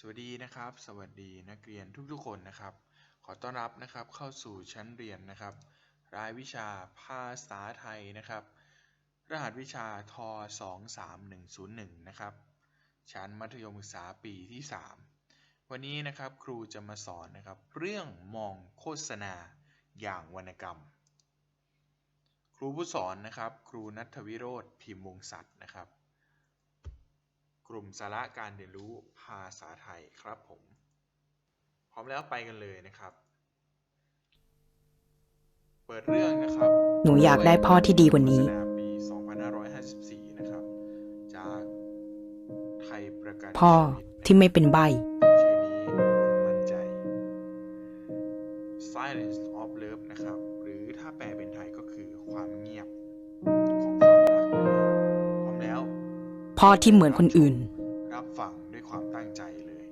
สวัสดีนะครับ สวัสดีนักเรียนทุกๆคนนะครับ ขอต้อนรับนะครับเข้าสู่ชั้นเรียนนะครับ รายวิชาภาษาไทยนะครับ รหัสวิชาท23101 นะครับ ชั้นมัธยมศึกษาปีที่ 3 วันนี้นะครับครูจะมาสอนนะครับ เรื่องมองโฆษณาอย่างวรรณกรรม ครูผู้สอนนะครับ ครูนัทวิโรธพิมพ์วงศัตว์นะครับ กลุ่มสาระการเรียนรู้ภาษาไทยครับผม พร้อมแล้วไปกันเลยนะครับ เปิดเรื่องนะครับ หนูอยากได้พ่อที่ดีกว่านี้โฆษณปี 2554 นะครับ จากไทยประกันพ่อชีวิตที่ไม่เป็นใบ พ่อที่เหมือนคนอื่น รับฟังด้วยความตั้งใจเลย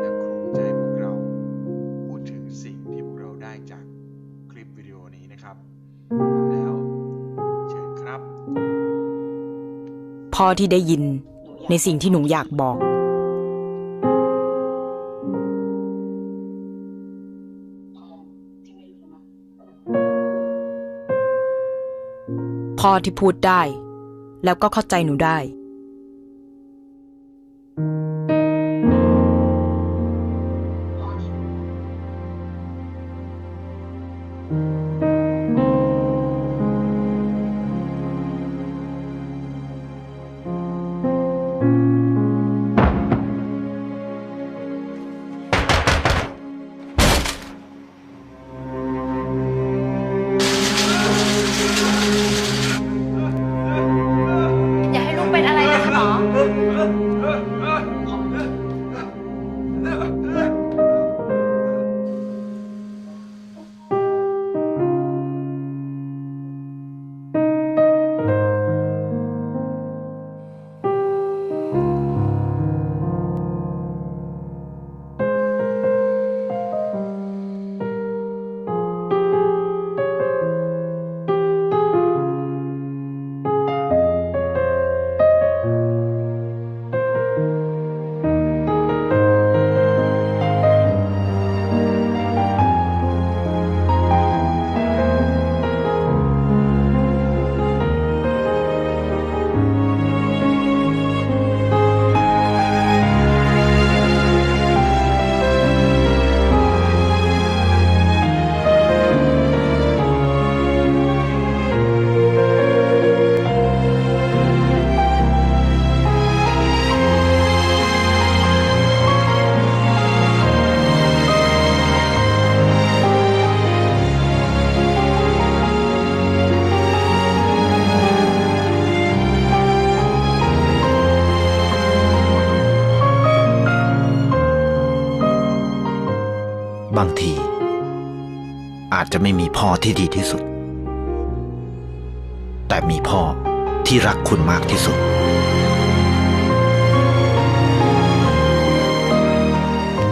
และครูจะให้พวกเราพูดถึงสิ่งที่พวกเราได้จากคลิปวิดีโอนี้นะครับพร้อมแล้วเชิญครับ พ่อที่ได้ยินในสิ่งที่หนูอยากบอก พ่อที่พูดได้ แล้วก็เข้าใจหนูได้ อ บางที อาจจะไม่มีพ่อที่ดีที่สุด แต่มีพ่อที่รักคุณมากที่สุด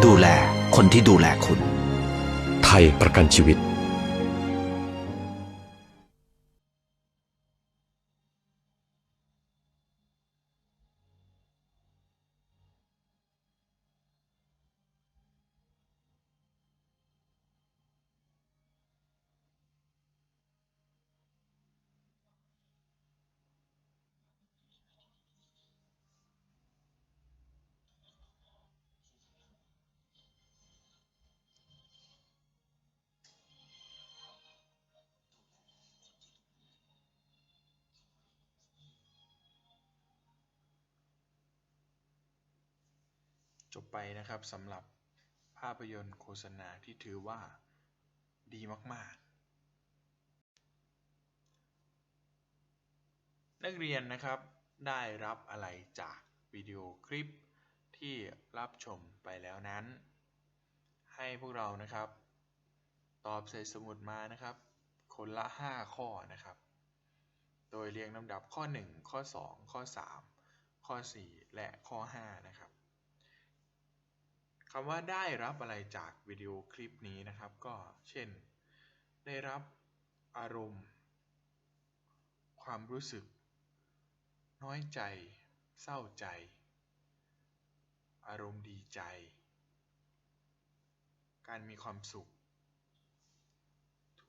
ดูแลคนที่ดูแลคุณ ไทยประกันชีวิต จบไปนะครับสำหรับภาพยนตร์โฆษณาที่ถือว่าดีมาก ๆ นักเรียนนะครับได้รับอะไรจากวิดีโอคลิปที่รับชมไปแล้วนั้น ให้พวกเรานะครับ ตอบใส่สมุดมานะครับ คนละ 5 ข้อนะครับ โดยเรียงลำดับข้อ 1 ข้อ 2 ข้อ 3 ข้อ 4 และข้อ 5 นะครับ คำว่าได้รับอะไรจากวิดีโอคลิปนี้นะครับ ก็เช่น ได้รับอารมณ์ ความรู้สึก น้อยใจ เศร้าใจ อารมณ์ดีใจ การมีความสุข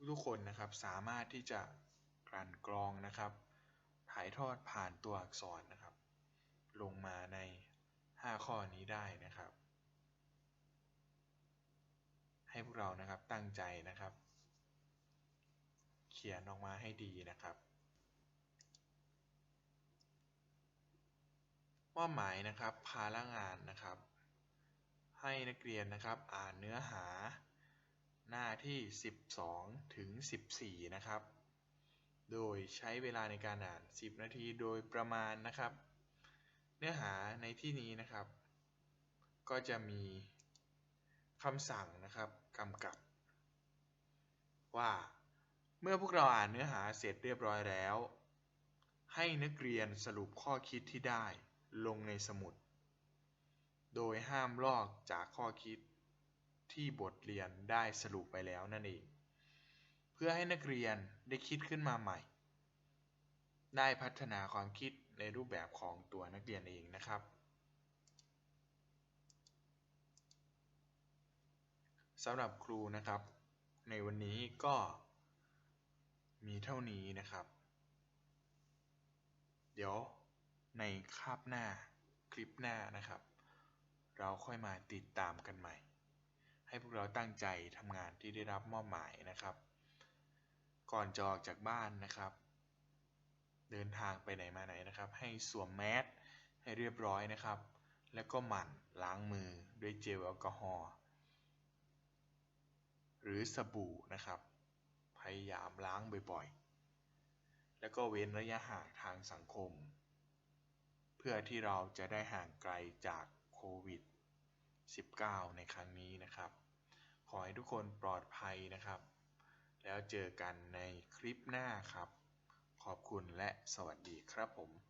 ทุกๆคนนะครับสามารถที่จะกลั่นกรองนะครับ ถ่ายทอดผ่านตัวอักษรนะครับ ลงมาใน 5 ข้อนี้ได้นะครับ ให้พวกเรานะครับตั้งใจนะครับ เขียนออกมาให้ดีนะครับมอบหมายนะครับภาระงานนะครับ ให้นักเรียนนะครับอ่านเนื้อหาหน้าที่ 12 ถึง 14 นะครับ โดยใช้เวลาในการอ่าน 10 นาทีโดยประมาณนะครับ เนื้อหาในที่นี้นะครับ ก็จะมีคำสั่งนะครับ กำกับ ว่า เมื่อพวกเราอ่านเนื้อหาเสร็จเรียบร้อยแล้ว ให้นักเรียนสรุปข้อคิดที่ได้ลงในสมุด โดยห้ามลอกจากข้อคิดที่บทเรียนได้สรุปไปแล้วนั่นเอง เพื่อให้นักเรียนได้คิดขึ้นมาใหม่ ได้พัฒนาความคิดในรูปแบบของตัวนักเรียนเองนะครับ สำหรับครูนะครับ ในวันนี้ก็มีเท่านี้นะครับ เดี๋ยวในคาบหน้าคลิปหน้านะครับ เราค่อยมาติดตามกันใหม่ ให้พวกเราตั้งใจทำงานที่ได้รับมอบหมายนะครับ ก่อนจะออกจากบ้านนะครับ เดินทางไปไหนมาไหนนะครับ ให้สวมแมสให้เรียบร้อยนะครับ แล้วก็หมั่นล้างมือด้วยเจลแอลกอฮอล์ หรือสบู่นะครับ พยายามล้างบ่อยๆ แล้วก็เว้นระยะห่างทางสังคม เพื่อที่เราจะได้ห่างไกลจากโควิด 19 ในครั้งนี้นะครับ ขอให้ทุกคนปลอดภัยนะครับ แล้วเจอกันในคลิปหน้าครับ ขอบคุณและสวัสดีครับผม